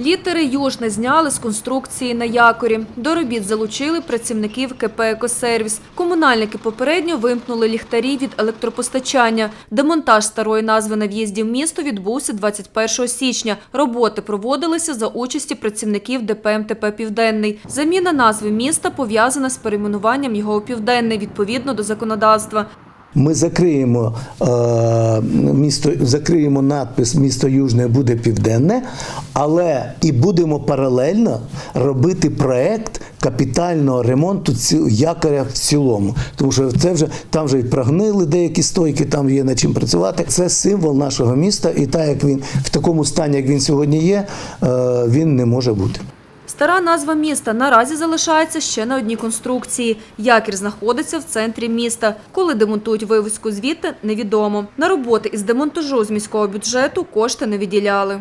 Літери Южне зняли з конструкції на якорі. До робіт залучили працівників КП «Екосервіс». Комунальники попередньо вимкнули ліхтарі від електропостачання. Демонтаж старої назви на в'їзді в місто відбувся 21 січня. Роботи проводилися за участі працівників ДП МТП «Південний». Заміна назви міста пов'язана з перейменуванням його у «Південний» відповідно до законодавства. Ми закриємо е, місто, закриємо надпис Місто Южне буде південне, але і будемо паралельно робити проект капітального ремонту якоря в цілому. Тому що це вже там вже і прогнили деякі стойки, там є над чим працювати. Це символ нашого міста, і так як він в такому стані, як він сьогодні є, е, він не може бути. Стара назва міста наразі залишається ще на одній конструкції. Якір знаходиться в центрі міста. Коли демонтують вивозку звідти, невідомо. На роботи із демонтажу з міського бюджету кошти не виділяли.